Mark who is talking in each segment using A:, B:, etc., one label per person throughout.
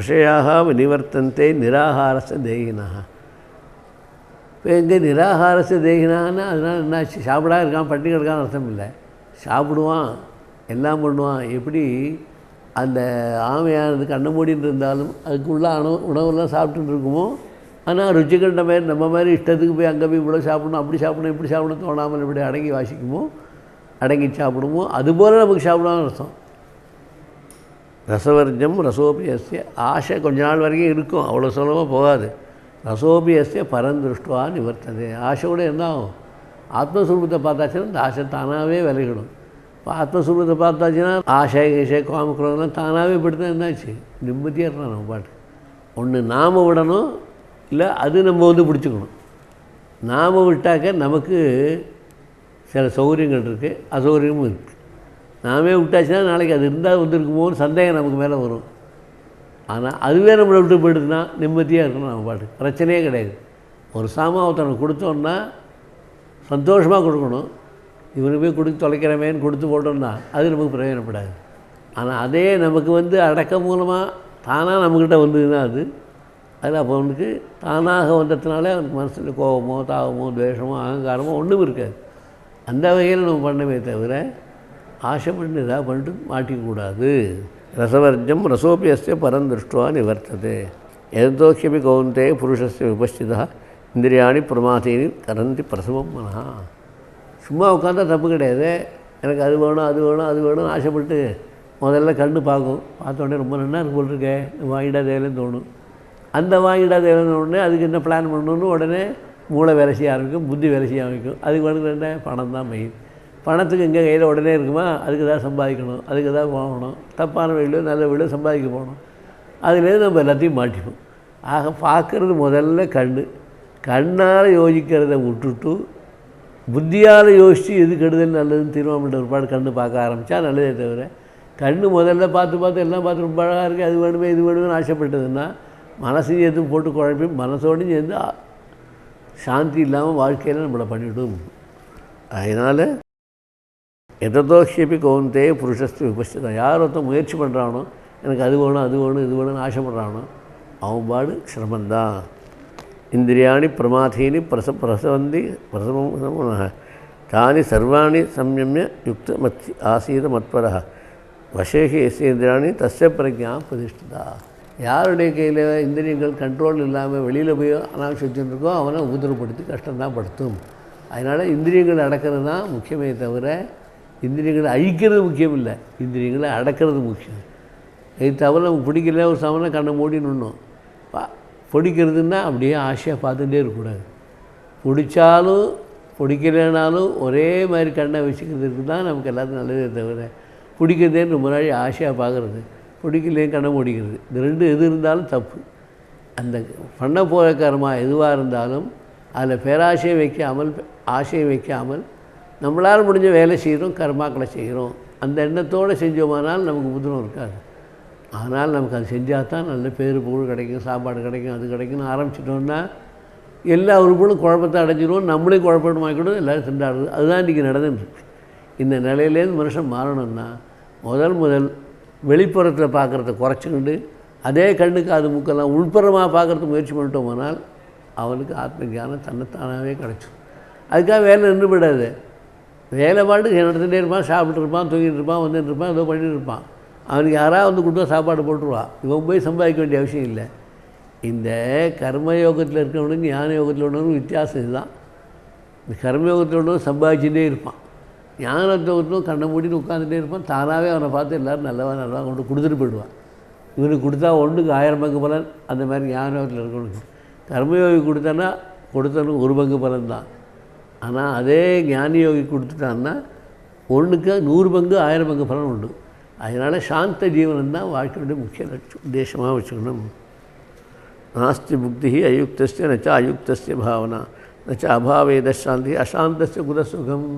A: விஷயாக நிவர்த்தந்தே நிராகாரச தேகினா இப்போ எங்கே நிராகாரச தேகினான்னு அதனால் என்னாச்சு சாப்பிடா இருக்கான் பட்டினி இருக்கான்னு அர்த்தம் இல்லை. சாப்பிடுவான் எல்லாம் பண்ணுவான். எப்படி? அந்த ஆமையானது கண்ணை மூடிட்டு இருந்தாலும் அதுக்குள்ள அணு உணவுலாம் சாப்பிட்டுட்டு இருக்குமோ? ஆனால் ருச்சி கண்ட மாதிரி நம்ம மாதிரி இஷ்டத்துக்கு போய் அங்கே போய் இவ்வளோ சாப்பிடணும் அப்படி சாப்பிடணும் இப்படி சாப்பிடணும் தோணாமல் இப்படி அடங்கி வாசிக்குமோ? அடங்கி சாப்பிடுமோ? அதுபோல் நமக்கு சாப்பிடாமல் அர்த்தம். ரசவர்ஜம் ரசோபியஸ்ய ஆசை கொஞ்ச நாள் வரைக்கும் இருக்கும் அவ்வளோ சுலபமாக போகாது. ரசோபியஸ்ய பரந்திருஷ்டுவா நிவர்த்தது. ஆசையோடு என்ன ஆகும்? ஆத்மஸ்வரூபத்தை பார்த்தாச்சுன்னா இந்த ஆசை தானாகவே விலகிடும். இப்போ ஆத்மஸ்வரூபத்தை பார்த்தாச்சுன்னா ஆசை கீசை காமக்குறதெல்லாம் தானாகவே தான் என்னாச்சு நிம்மதியாக இருக்கலாம் நம்ம பாட்டு ஒன்று நாம் விடணும் இல்லை அது நம்ம வந்து பிடிச்சிக்கணும். நாம் விட்டாக்க நமக்கு சில சௌகரியங்கள் இருக்குது அசௌகரியமும் இருக்குது நாமே விட்டாச்சுன்னா நாளைக்கு அது இருந்தால் வந்திருக்குமோன்னு சந்தேகம் நமக்கு மேலே வரும். ஆனால் அதுவே நம்மளை விட்டு போயிடுதுன்னா நிம்மதியாக இருக்கணும் நம்ம பாட்டு பிரச்சனையே கிடையாது. ஒரு சாமான் ஒருத்தனுக்கு கொடுத்தோன்னா சந்தோஷமாக கொடுக்கணும். இவனுக்கு போய் கொடுத்து தொலைக்கிறமேன்னு கொடுத்து போட்டோம்னா அது நமக்கு பிரயோஜனப்படாது. ஆனால் அதே நமக்கு வந்து அடக்கம் மூலமாக தானாக நம்மக்கிட்ட வந்ததுன்னா அது அதில் அப்போ அவனுக்கு தானாக வந்ததுனால அவனுக்கு மனசில் கோபமோ தாகமோ துவேஷமோ அகங்காரமோ ஒன்றும் இருக்காது. அந்த வகையில் நம்ம பண்ணவே தவிர ஆசைப்பட்டு இதாக பண்ணிட்டு மாட்டிக்கக்கூடாது. ரசவர்ஜம் ரசோபியஸ்ய பரந்திருஷ்டுவா நிவர்த்தது. எதோக்கியபி கௌந்தே புருஷஸ்ய விபஸ்திதா இந்திரியாணி பிரமாதீனி கரந்தி பிரசவம் மனஹா. சும்மா உட்காந்தா தப்பு கிடையாது. எனக்கு அது வேணும் அது வேணும் அது வேணும்னு ஆசைப்பட்டு முதல்ல கண்ணு பார்க்கும். பார்த்தோன்னே ரொம்ப நல்லா இருக்கு இருக்கேன் இருக்கே. வாங்கிடா தேவையில்லைன்னு தோணும். அந்த வாங்கிடா தேவைன்னு உடனே அதுக்கு என்ன பிளான் பண்ணணும்னு உடனே மூளை வேலை செய்ய ஆரம்பிக்கும் புத்தி வேலை செய்ய ஆரம்பிக்கும். அதுக்கு வந்து என்ன பணம் தான் மெயின் பணத்துக்கு எங்கே கையில் உடனே இருக்குமா? அதுக்கு தான் சம்பாதிக்கணும். அதுக்கு தான் போகணும் தப்பான வழியிலோ நல்ல வழியிலோ சம்பாதிக்க போகணும். அதுலேருந்து நம்ம எல்லாத்தையும் மாட்டிப்போம். ஆக பார்க்குறது முதல்ல கண் கண்ணால் யோசிக்கிறத விட்டுட்டு புத்தியால் யோசித்து எது கெடுதல் நல்லதுன்னு தீர்மானம் ஒரு பாடு கண்ணு பார்க்க ஆரம்பித்தா நல்லதே தவிர கண் முதல்ல பார்த்து பார்த்து எல்லாம் பார்த்து ரொம்ப அழகாக இருக்குது அது வேணுமே இது வேணுமே ஆசைப்பட்டதுன்னா மனசையும் எதுவும் போட்டு குழப்பி மனசோடையும் சேர்ந்து சாந்தி இல்லாமல் வாழ்க்கையில் நம்மளை பண்ணிவிடும் அதனால் எததோஷியப்பி கௌந்தே புருஷஸ்து விபஸ்திதான் யார் ஒருத்தன் முயற்சி பண்ணுறானோ எனக்கு அது வேணும் அது வேணும் இது வேணும்னு ஆசைப்படுறானோ அவன் பாடு சிரமந்தான். இந்திரியாணி பிரமாதீனி பிரச பிரசவந்தி பிரசவம் தானி சர்வாணி சம்யமிய யுக்த மத் ஆசீத மத்பரः வசேஷி எஸ்ய இந்திரியாணி தஸ்ய பிரஜா பிரதிஷ்டிதா. யாருடைய கையில் இந்திரியங்கள் கண்ட்ரோல் இல்லாமல் வெளியில் போய் அனாவசியம் இருக்கோ அவனை உபதிரப்படுத்தி கஷ்டம்தான் படுத்தும். அதனால் இந்திரியங்கள் அடக்கிறது தான் முக்கியமே தவிர இந்திரியங்களை அழிக்கிறது முக்கியம் இல்லை இந்திரியங்களை அடக்கிறது முக்கியம். இது தவிர நமக்கு பிடிக்கல ஒரு சமணம் கண்ணை மூடி நின்னோம். பிடிக்கிறதுன்னா அப்படியே ஆசையாக பார்த்துட்டே இருக்கக்கூடாது. பிடிச்சாலும் பிடிக்கலைனாலும் ஒரே மாதிரி கண்ணை வச்சுக்கிறதுக்கு தான் நமக்கு எல்லாத்துக்கும் நல்லதே தவிர பிடிக்கிறதேன்னு ரொம்ப ஆசையாக பார்க்குறது. பிடிக்கலையே கண்ணை மூடிக்கிறது. இந்த ரெண்டு எது இருந்தாலும் தப்பு. அந்த பண்ண போகிற கர்மா எதுவாக இருந்தாலும் அதில் பேராசையை வைக்காமல் ஆசையை வைக்காமல் நம்மளால் முடிஞ்ச வேலை செய்கிறோம் கர்மாக்களை செய்கிறோம். அந்த எண்ணத்தோடு செஞ்சோமானால் நமக்கு புதினம் இருக்காது. ஆனால் நமக்கு அது செஞ்சால் தான் நல்ல பேர் புகழ் கிடைக்கும் சாப்பாடு கிடைக்கும் அது கிடைக்கும்னு ஆரம்பிச்சிட்டோம்னா எல்லா உறுப்புகளும் குழப்பத்தை அடைஞ்சிரும் நம்மளையும் குழப்பமாக்கிடும் எல்லோரும் திண்டாடுறது. அதுதான் இன்றைக்கி நடந்துருக்கு இந்த நிலையிலேருந்து மனுஷன் மாறணும்னா முதல் முதல் வெளிப்புறத்தில் பார்க்குறத குறைச்சிக்கிண்டு அதே கண்ணுக்கு அது முக்கெல்லாம் உள்புறமாக பார்க்குறதுக்கு முயற்சி பண்ணிட்டோமானால் அவனுக்கு ஆத்ம ஞானம் தன்னைத்தானாகவே கிடச்சிடும் அதுக்காக வேலை நின்று விடாது வேலை பாட்டு நடந்துகிட்டே இருப்பான் சாப்பிட்டு இருப்பான் தூங்கிட்டு இருப்பான் வந்துட்டு இருப்பான் ஏதோ பண்ணிட்டு இருப்பான். அவனுக்கு யாராவது வந்து கொடுத்தா சாப்பாடு போட்டுருவா. இவன் போய் சம்பாதிக்க வேண்டிய அவசியம் இல்லை. இந்த கர்மயோகத்தில் இருக்கிறவனுக்கு ஞான யோகத்தில் உள்ளவனுக்கு வித்தியாசம் இதுதான். இந்த கர்மயோகத்தில் உள்ளவன் சம்பாதிச்சுட்டே இருப்பான். ஞானத்தோகத்திலும் கண்ணை மூடிட்டு உட்காந்துட்டே இருப்பான். தானாகவே அவனை பார்த்து எல்லோரும் நல்லவா நல்லா கொண்டு கொடுத்துட்டு போயிடுவான். இவனுக்கு கொடுத்தா ஒன்றுக்கு ஆயிரம் பங்கு பலன் அந்த மாதிரி ஞானத்தில் இருக்கவனுக்கு. கர்மயோகி கொடுத்தான்னா கொடுத்தனும் ஒரு பங்கு பலன் தான். ஆனால் அதே ஞானி யோகி கொடுத்துட்டான்னா ஒன்றுக்கு நூறு பங்கு ஆயிரம் பங்கு பலன் உண்டு. அதனால் சாந்த ஜீவனம் தான் வாழ்க்கையுடைய முக்கிய லட்சம் உத்தேசமாக வச்சுக்கணும். நாஸ்தி புக்தி அயுக்தஸ்ய நச்சா அயுக்தஸ்ய பாவனா நச்ச அபாவேத சாந்தி அசாந்தஸ்ய குத சுகம்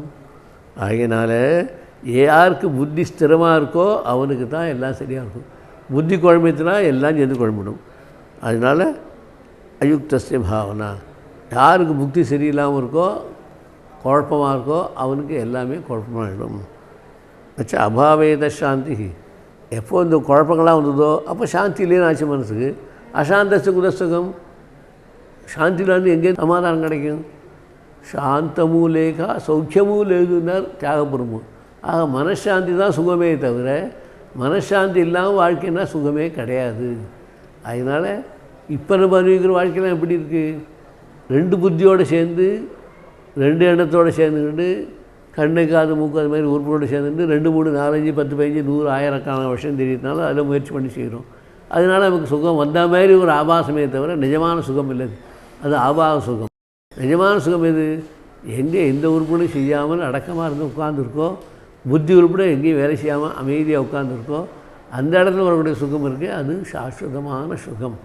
A: ஆகையினால யாருக்கு புத்தி ஸ்திரமாக இருக்கோ அவனுக்கு தான் எல்லாம் சரியாக இருக்கும். புத்தி குழம்புனா எல்லாம் சேர்ந்து குழம்பிடும். அதனால் அயுக்தஸ்ய பாவனா யாருக்கு புத்தி சரியில்லாமல் இருக்கோ குழப்பமாக இருக்கோ அவனுக்கு எல்லாமே குழப்பமாகிடும் வச்சு அபாவேத சாந்தி. எப்போ இந்த குழப்பங்களாக வந்ததோ அப்போ சாந்தி இல்லைன்னு ஆச்சு மனசுக்கு. அசாந்தசு குதசுகம் சாந்தியிலேருந்து எங்கே சமாதானம் கிடைக்கும்? சாந்தமும் லேகா சௌக்கியமும் லேகுன்னார் தியாகபுரமும் ஆக மனசாந்தி தான் சுகமே தவிர மனசாந்தி இல்லாமல் வாழ்க்கைன்னா சுகமே கிடையாது. அதனால் இப்போ நம்ம அனுபவிக்கிற வாழ்க்கையெல்லாம் எப்படி இருக்குது ரெண்டு புத்தியோடு சேர்ந்து ரெண்டு எண்ணத்தோடு சேர்ந்துக்கிட்டு கண்ணு காது மூக்கு அது மாதிரி உறுப்போடு சேர்ந்துட்டு ரெண்டு மூணு நாலஞ்சு பத்து பதினஞ்சு நூறு ஆயிரக்கான வருஷம் தெரியுதுனால அதில் முயற்சி பண்ணி செய்கிறோம். அதனால் நமக்கு சுகம் வந்த மாதிரி ஒரு ஆபாசமே தவிர நிஜமான சுகம் இல்லை. அது ஆபாச சுகம். நிஜமான சுகம் எது? எங்கே எந்த உறுப்பினும் செய்யாமல் அடக்கமாக இருந்து உட்காந்துருக்கோ புத்தி உறுப்புட எங்கேயும் வேலை செய்யாமல் அமைதியாக உட்காந்துருக்கோ அந்த இடத்துல வரக்கூடிய சுகம் இருக்குது அது சாஸ்வதமான சுகம்.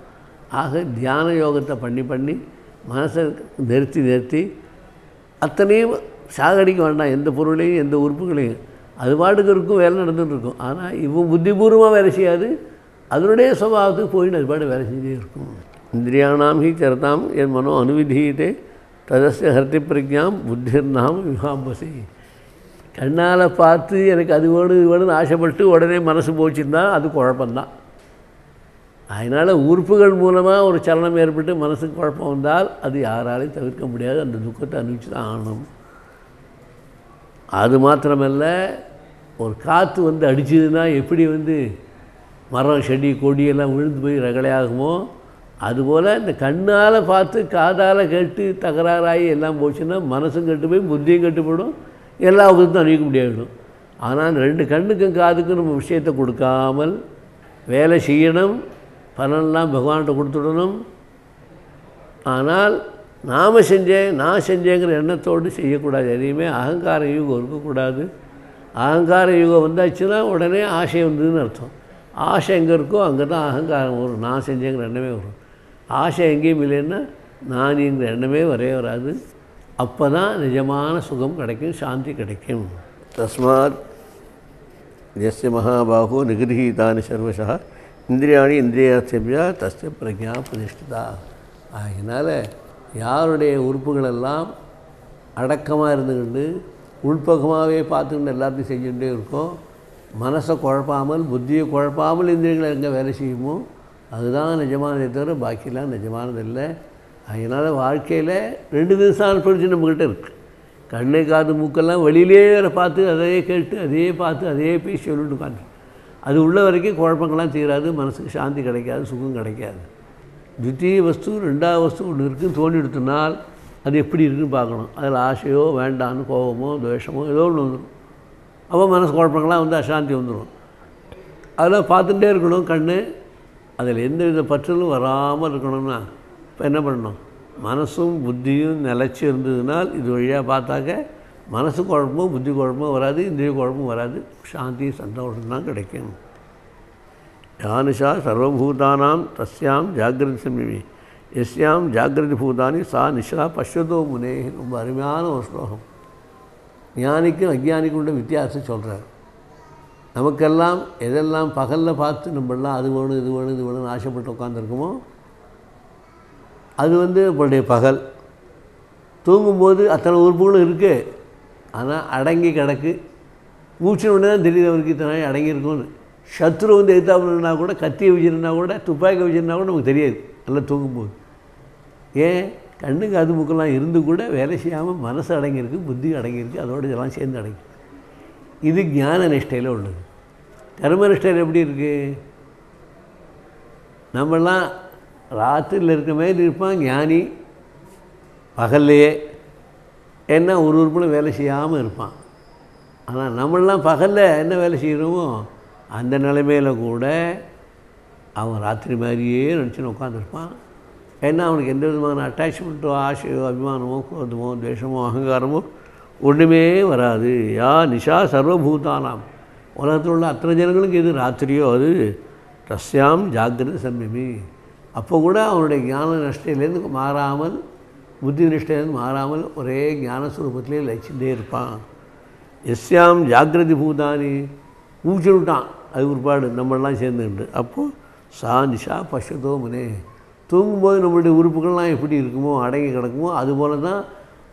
A: ஆக தியான யோகத்தை பண்ணி பண்ணி மனசை நிறுத்தி நிறுத்தி அத்தனையும் சாகடிக்க வேண்டாம். எந்த பொருளையும் எந்த உறுப்புகளையும். அது பாட்டுக்கு இருக்கும் வேலை நடந்துகிட்டு இருக்கும். ஆனால் இவன் புத்திபூர்வமாக வேலை செய்யாது. அதனுடைய சுபாவத்துக்கு போயின்னு அது பாட்டு வேலை செஞ்சே இருக்கும். இந்திரியானாம் ஹி சரதாம் என் மனோ அனுவிதீயதே. ததஸ்ய ஹர்த்தி பிரஜாம் புத்திர்நாம் விமாம்பசி கண்ணால் பார்த்து எனக்கு அது வேணும் இது வேணும்னு ஆசைப்பட்டு உடனே மனசு போச்சுருந்தா அது குழப்பந்தான் அதனால் உறுப்புகள் மூலமாக ஒரு சலனம் ஏற்பட்டு மனசுக்கு குழப்பம் வந்தால் அது யாராலையும் தவிர்க்க முடியாது. அந்த துக்கத்தை அனுபவிச்சு தான் ஆகணும். அது மாத்திரமல்ல ஒரு காற்று வந்து அடிச்சதுன்னா எப்படி வந்து மரம் செடி கொடியெல்லாம் விழுந்து போய் ரகலையாகுமோ அதுபோல் இந்த கண்ணால் பார்த்து காதால் கேட்டு தகராறாகி எல்லாம் போச்சுன்னா மனசும் கெட்டு போய் புத்தியும் கெட்டுப்படும் எல்லா விதத்தும் அணிவிக்க முடியாவிடும். ஆனால் ரெண்டு கண்ணுக்கும் காதுக்கும் நம்ம விஷயத்தை கொடுக்காமல் வேலை செய்யணும். பலனெல்லாம் பகவான்கிட்ட கொடுத்துடணும். ஆனால் நாம் செஞ்சேன் நான் செஞ்சேங்கிற எண்ணத்தோடு செய்யக்கூடாது. எதையுமே அகங்கார யூகம் இருக்கக்கூடாது அகங்கார யூகம் வந்தாச்சுன்னா உடனே ஆசை வந்ததுன்னு அர்த்தம். ஆசை எங்கே இருக்கோ அங்கே தான் அகங்காரம் வரும். நான் செஞ்சேங்கிற எண்ணமே வரும். ஆசை எங்கேயும் இல்லைன்னா நானிங்கிற எண்ணமே வரவே வராது. அப்போ தான் நிஜமான சுகம் கிடைக்கும் சாந்தி கிடைக்கும். தஸ்மாத் எஸ் மகாபாகோ நிகிரகீதானி சர்வசா. இந்திரியாணி இந்திரியாசபியா தஸ்ய பிரஜா பிரதிஷ்டிதா அதனால் யாருடைய உறுப்புகளெல்லாம் அடக்கமாக இருந்துக்கிட்டு உள்பகமாகவே பார்த்துக்கிட்டு எல்லாத்தையும் செஞ்சுகிட்டே இருக்கோம் மனசை குழப்பாமல் புத்தியை குழப்பாமல் இந்திரியங்களை எங்கே வேலை செய்யுமோ அதுதான் நிஜமானதை தவிர பாக்கியெல்லாம் நிஜமானது இல்லை அதனால் வாழ்க்கையில் ரெண்டு திவசான தொழிற்சி நம்மக்கிட்ட இருக்குது கண்ணை காது மூக்கெல்லாம் வெளியிலே வேறு பார்த்து அதையே கேட்டு அதையே பார்த்து அதையே பேசி சொல்லிட்டு உட்காந்து அது உள்ள வரைக்கும் குழப்பங்கள்லாம் தீராது மனசுக்கு சாந்தி கிடைக்காது சுகம் கிடைக்காது. தித்திய வஸ்து ரெண்டாவது வஸ்து ஒன்று இருக்குன்னு தோண்டி எடுத்தினால் அது எப்படி இருக்குன்னு பார்க்கணும். அதில் ஆசையோ வேண்டான்னு கோபமோ துவேஷமோ ஏதோ ஒன்று வந்துடும். அப்போ மனசு குழப்பங்கள்லாம் வந்து அசாந்தி வந்துடும். அதெல்லாம் பார்த்துட்டே இருக்கணும் கண் அதில் எந்த வித பற்றலும் வராமல் இருக்கணும்னா இப்போ என்ன பண்ணணும்? மனசும் புத்தியும் நிலச்சி இருந்ததுனால் இது வழியாக பார்த்தாக்க மனசு குழப்பமும் புத்தி குழப்பமோ வராது இந்திரிய குழப்பமும் வராது. சாந்தி சந்தோஷம் தான் கிடைக்கும். யானுஷா சர்வபூதானாம் தஸ்யாம் ஜாகிரதி சமீபி எஸ்யாம் ஜாகிரதி பூதானி சா நிஷா பஷ்வதோ முனே. ரொம்ப அருமையான ஒரு ஸ்லோகம். ஞானிக்கும் அஜ்ஞானிக்கும் உள்ள வித்தியாசம் சொல்கிறார் நமக்கெல்லாம் எதெல்லாம் பகலில் பார்த்து நம்மளாம் அது வேணும் இது வேணும் இது வேணும்னு ஆசைப்பட்டு உட்காந்துருக்குமோ அது வந்து நம்மளுடைய பகல். தூங்கும்போது அத்தனை உறுப்புகளும் இருக்குது ஆனால் அடங்கி கிடக்கு. மூச்சு உடனே தான் தெரியுது அவருக்கு இத்தனை நாள் அடங்கியிருக்கும்னு சத்ரு வந்து எதிர்த்தாப்புனா கூட கத்தியை வச்சுருந்தா கூட துப்பாக்கி வச்சுருந்தா கூட நமக்கு தெரியாது. நல்லா தூங்கும்போது. ஏன்? கண்ணுக்கு அது முக்கெல்லாம் இருந்து கூட வேலை செய்யாமல் மனசு அடங்கியிருக்கு புத்தி அடங்கியிருக்கு அதோட இதெல்லாம் சேர்ந்து அடங்கி இது ஞான நிஷ்டையில் உள்ளது. கர்ம நிஷ்டையில் எப்படி இருக்குது நம்மெல்லாம் ராத்திரியில் இருக்க மாதிரி இருப்பான் ஞானி. பகல்லையே என்ன ஒரு உறுப்பில் வேலை செய்யாமல் இருப்பான். ஆனால் நம்மளாம் பகலில் என்ன வேலை செய்கிறோமோ அந்த நிலைமையில் கூட அவன் ராத்திரி மாதிரியே நினச்சின்னு உட்காந்துருப்பான் ஏன்னா அவனுக்கு எந்த விதமான அட்டாச்மெண்ட்டோ ஆசையோ அபிமானமோ குரோதமோ துவேஷமோ அகங்காரமோ ஒன்றுமே வராது. யா நிஷா சர்வபூதானாம். உலகத்தில் உள்ள அத்தனை ஜனங்களுக்கு எது ராத்திரியோ அது ரஸ்யாம் ஜாக்கிரத சம்யமி. அப்போ கூட அவனுடைய ஞான நஷ்டையிலேருந்து மாறாமல் புத்தி நிஷ்டையிலிருந்து மாறாமல் ஒரே ஞானஸ்வரூபத்திலே லட்சிட்டே இருப்பான் எஸ்யாம் ஜாக்கிரதி பூதானி மூச்சு அது ஒருபாடு நம்மளாம் சேர்ந்துக்கிட்டு அப்போது சா நிஷா பஷதோ முனே தூங்கும்போது நம்மளுடைய உறுப்புகள்லாம் எப்படி இருக்குமோ அடங்கி கிடக்குமோ அதுபோல தான்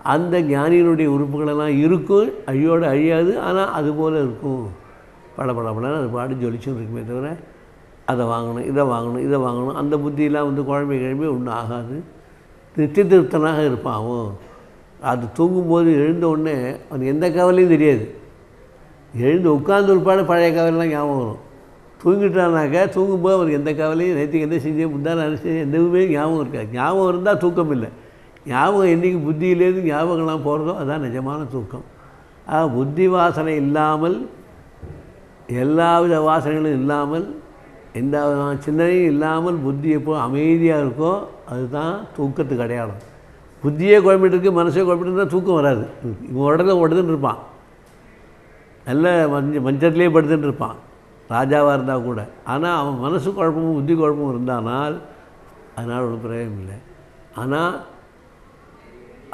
A: அந்த ஞானியினுடைய உறுப்புகளெல்லாம் இருக்கும் அழியோடு அழியாது ஆனால் அதுபோல் இருக்கும் பல பல பலன்னு அது பாடு ஜொலிச்சும் இருக்குமே தவிர அதை வாங்கணும் இதை வாங்கணும் இதை வாங்கணும் அந்த புத்தியெல்லாம் வந்து குழம்பு கிழம்பி ஒன்றும் ஆகாது நித்திய திருப்தனாக இருப்பான் அவன் அது தூங்கும்போது எழுந்த உடனே அவன் எந்த கவலையும் தெரியாது. எழுந்து உட்கார்ந்து ஒருபாடு பழைய கவலைலாம் ஞாபகம் வரும். தூங்கிட்டானாக்கா தூங்கும்போது அவருக்கு எந்த கவலையும் நேற்றுக்கு எந்த செஞ்சேன் முந்தான அரசு எதுவுமே ஞாபகம் இருக்காது. ஞாபகம் இருந்தால் தூக்கம் இல்லை. ஞாபகம் என்றைக்கு புத்தியிலேருந்து ஞாபகம்லாம் போகிறதோ அதுதான் நிஜமான தூக்கம். ஆக புத்தி வாசனை இல்லாமல் எல்லாவித வாசனைகளும் இல்லாமல் எந்த விதமான சிந்தனையும் இல்லாமல் புத்தி எப்போ அமைதியாக இருக்கோ அதுதான் தூக்கத்துக்கு அடையாளம். புத்தியே குழம்பிட்டு இருக்கு மனசே குழம்பிட்டு இருந்தால் தூக்கம் வராது. இவன் உடனே உடதுன்னு இருப்பான். நல்ல மஞ்ச மஞ்சத்திலே படுத்துட்டு இருப்பான். ராஜாவாக இருந்தால் கூட. ஆனால் அவன் மனசு குழப்பமும் புத்தி குழப்பமும் இருந்தானால் அதனால் ஒன்றும் பிரயோகம் இல்லை. ஆனால்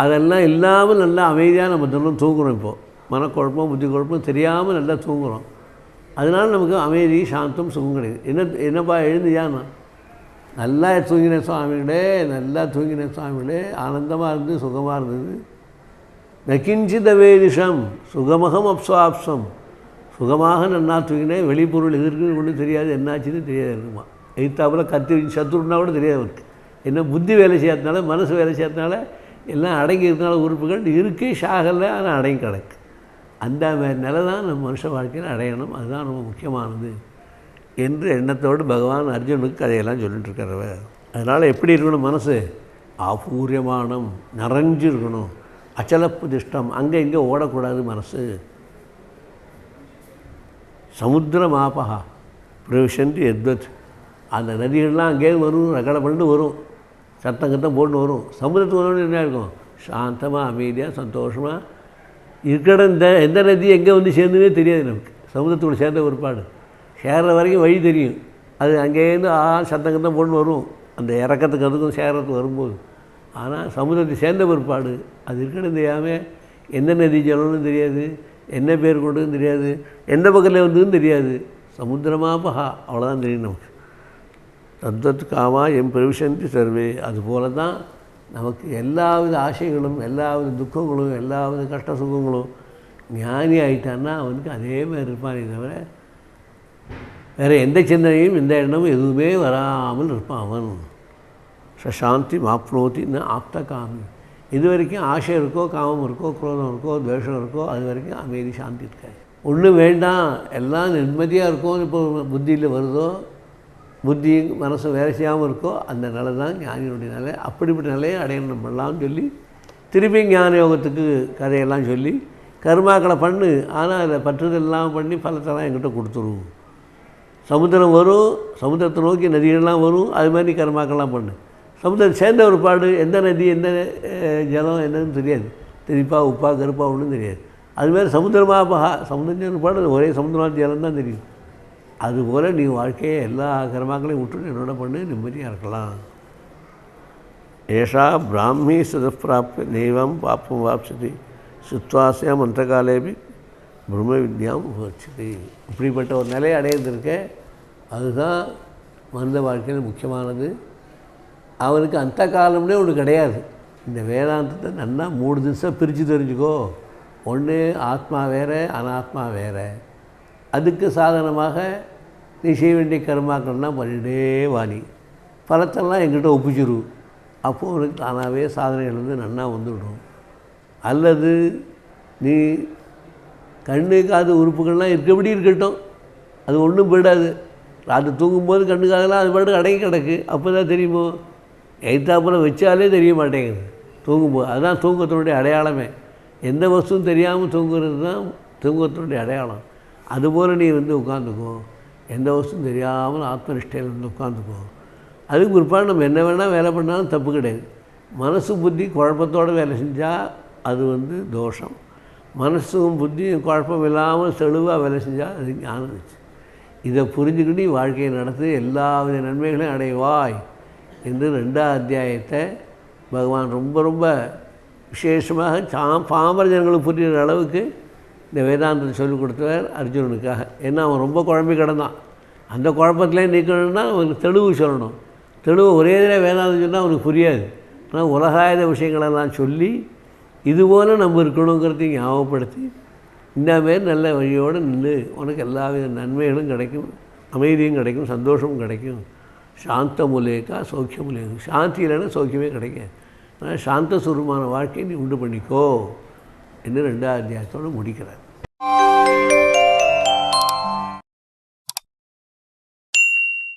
A: அதெல்லாம் இல்லாமல் நல்லா அமைதியாக நம்ம தினம் தூங்குறோம் இப்போது மனக்குழப்பம் புத்தி குழப்பம் தெரியாமல் நல்லா தூங்குறோம். அதனால் நமக்கு அமைதி சாந்தம் சுகம் கிடையாது என்ன என்னப்பா எழுந்தியான்னா நல்லா தூங்கினேன் சுவாமிகளே நல்லா தூங்கினேன் சுவாமிகளே ஆனந்தமாக இருந்து சுகமாக இருந்தது. நக்கிஞ்சித வேதிஷம் சுகமகம் அப்சாப்சம் சுகமாக நன்னா தூங்கினேன் வெளிப்பொருள் எதிர்க்குன்னு ஒன்றும் தெரியாது என்னாச்சுன்னு தெரியாது இருக்குமா எதிர்த்தாப்பில் கத்தி சத்துருன்னா கூட தெரியாது அவருக்கு. என்ன புத்தி வேலை செய்யறதுனால மனசு வேலை செய்யறதுனால எல்லாம் அடங்கி இருக்கிறதுனால உறுப்புகள் இருக்குது ஷாகல்ல ஆனால் அடங்கி கிடக்கு. அந்த மாதிரி நிலை தான் நம்ம மனுஷ வாழ்க்கையில் அடையணும். அதுதான் ரொம்ப முக்கியமானது. என்று எண்ணத்தோடு பகவான் அர்ஜுனுக்கு கதையெல்லாம் சொல்லிட்டு இருக்கிறவர் அதனால் எப்படி இருக்கணும் மனசு? ஆபூரியமானம் நிறைஞ்சு இருக்கணும் அச்சலப்பு திஷ்டம் அங்கே இங்கே ஓடக்கூடாது மனசு. சமுத்திரமாபகா பிரவிஷன்ட்டு எத்வத். அந்த நதிகள்லாம் அங்கேயே வரும் ரகட பண்ணிட்டு வரும். சத்தம் கத்தம் போட்டு வரும். சமுதிரத்துக்கு வரணும் என்ன இருக்கும் சாந்தமாக அமைதியாக சந்தோஷமாக இருக்கிற இந்த எந்த நதி எங்கே வந்து சேர்ந்துனே தெரியாது நமக்கு. சமுதிரத்தோட சேர்ந்த ஒருபாடு சேர்கிற வரைக்கும் வழி தெரியும். அது அங்கேருந்து ஆ சத்தம் கத்தம் பொண்ணு வரும். அந்த இறக்கத்துக்கு அதுக்கும் சேர்றதுக்கு வரும்போது. ஆனால் சமுதிரத்தை சேர்ந்த பிற்பாடு அது இருக்கிறது தெரியாமல் எந்த நதி ஜலம்னு தெரியாது என்ன பேர் கொண்டதுன்னு தெரியாது எந்த பக்கத்தில் வந்ததுன்னு தெரியாது. சமுத்திரமா பகா அவ்வளோதான் தெரியும் நமக்கு. தத்வத் காமா எம் பிரவிஷந்தி சர்வே. அதுபோல தான் நமக்கு எல்லாவித ஆசைகளும் எல்லாவித துக்கங்களும் எல்லாவித கஷ்ட சுகங்களும் ஞானி ஆயிட்டான்னா அவனுக்கு அதே மாதிரி இருப்பானே தவிர வேறு எந்த சிந்தனையும் எந்த எண்ணமும் எதுவுமே வராமல் இருப்பான் அவன். சசாந்தி மாப்னோத்தின்னு ஆப்த காமி இது வரைக்கும் ஆசை இருக்கோ காமம் இருக்கோ குரோதம் இருக்கோ துவேஷம் இருக்கோ அது வரைக்கும் அமைதி சாந்தி இருக்காது. ஒன்றும் வேண்டாம் எல்லாம் நிம்மதியாக இருக்கும் இப்போ புத்தியில் வருதோ புத்தி மனசு வேலை செய்யாமல் இருக்கோ அந்த நிலை தான் ஞானியுடைய நிலை. அப்படிப்பட்ட நிலையை அடையணும் பண்ணலாம்னு சொல்லி திருப்பி ஞான யோகத்துக்கு கதையெல்லாம் சொல்லி கர்மாக்களை பண்ணு. ஆனால் அதை பற்றுதெல்லாம் பண்ணி பலத்தெல்லாம் என்கிட்ட கொடுத்துருவோம் சமுத்திரம் வரும் சமுத்திரத்தை நோக்கி நதிகள்லாம் வரும் அது மாதிரி கர்மாக்கள்லாம் பண்ணு. சமுத்திரம் சேர்ந்த ஒரு பாடு எந்த நதி எந்த ஜலம் என்னன்னு தெரியாது. தெரிப்பா உப்பா கருப்பா ஒன்றும் தெரியாது. அதுமாதிரி சமுத்திரமாக பகா சமுத்திரம் பாடு ஒரே சமுத்திரமாக ஜலம் தான் தெரியும். அதுபோல் நீ வாழ்க்கையை எல்லா கர்மாக்களையும் விட்டு என்னோட பண்ணு நிம்மதியாக இருக்கலாம். ஏஷா பிராமி சுதப்பிராப்ய தெய்வம் பாப்பம் வாப்சதி சுத்வாசியாம் மந்திரகாலேபி. பிரம்ம வித்யாம் உபர்ச்சதி இப்படிப்பட்ட ஒரு நிலையை அடையிறதுக்க அதுதான் மனித வாழ்க்கையில் முக்கியமானது. அவனுக்கு அந்த காலம்னே ஒன்று கிடையாது. இந்த வேதாந்தத்தை நல்லா மூணு திசை பிரித்து தெரிஞ்சுக்கோ. ஒன்று ஆத்மா வேறு அனாத்மா வேறு. அதுக்கு சாதனமாக நீ செய்ய வேண்டிய கர்மாக்கள்லாம் பண்ணிட்டே வாணி. பலத்தெல்லாம் எங்கிட்ட ஒப்பிச்சிரு. அப்போது உனக்கு தானாகவே சாதனைகள் வந்து நன்னா வந்துவிடும். அல்லது நீ கண்ணு காது உறுப்புகள்லாம் இருக்கபடி இருக்கட்டும். அது ஒன்றும் போயிடாது. ராத்திரி தூங்கும்போது கண்ணு காதெல்லாம் அது பாட்டு அடங்கி கிடக்கு. அப்போ தான் தெரியுமோ? எய்த்தாப்புல வச்சாலே தெரிய மாட்டேங்குது. தூங்கும்போது. அதுதான் தூங்கத்தினுடைய அடையாளமே. எந்த வஸ்துவும் தெரியாமல் தூங்குறது தான் தூங்கத்தினுடைய அடையாளம். அதுபோல் நீ வந்து உட்காந்துக்கோ எந்த வஸ்துவும் தெரியாமல் ஆத்மனிஷ்டையில் வந்து உட்காந்துக்கோ அதுக்கு பிற்பாடு நம்ம என்ன வேணால் வேலை பண்ணாலும் தப்பு கிடையாது. மனசு புத்தி குழப்பத்தோடு வேலை செஞ்சால் அது வந்து தோஷம். மனசும் புத்தியும் குழப்பம் இல்லாமல் தெளிவாக வேலை செஞ்சால் அது ஞானம் வச்சு இதை புரிஞ்சுக்கிட்டு நீ வாழ்க்கையை நடத்தி எல்லா வித நன்மைகளையும் அடைவாய் என்று ரெண்டாவது அத்தியாயத்தை பகவான் ரொம்ப ரொம்ப விசேஷமாக சா பாமர ஜனங்களுக்கு புரிகிற அளவுக்கு இந்த வேதாந்தத்தை சொல்லிக் கொடுத்தவர் அர்ஜுனனுக்காக. ஏன்னா அவன் ரொம்ப குழம்பி கிடந்தான். அந்த குழப்பத்திலே நிற்கணும்னா அவனுக்கு தெளிவு சொல்லணும். தெளிவு ஒரே இதில் வேதாந்தம் சொன்னால் அவனுக்கு புரியாது. ஆனால் உலகாயுத விஷயங்களெல்லாம் சொல்லி இதுபோல் நம்ம இருக்கணுங்கிறதையும் ஞாபகப்படுத்தி இந்த நல்ல வழியோடு நின்று உனக்கு எல்லா வித நன்மைகளும் கிடைக்கும் அமைதியும் கிடைக்கும் சந்தோஷமும் கிடைக்கும். சாந்த மூலேக்கா சௌக்கிய மூலேக்கா சாந்தி இல்லைன்னா சௌக்கியமே கிடைக்காது. அதனால் சாந்த சுரூபமான வாழ்க்கையை நீ உண்டு பண்ணிக்கோ. என்று ரெண்டாவது அத்தியாயத்தோடு முடிக்கிறார்.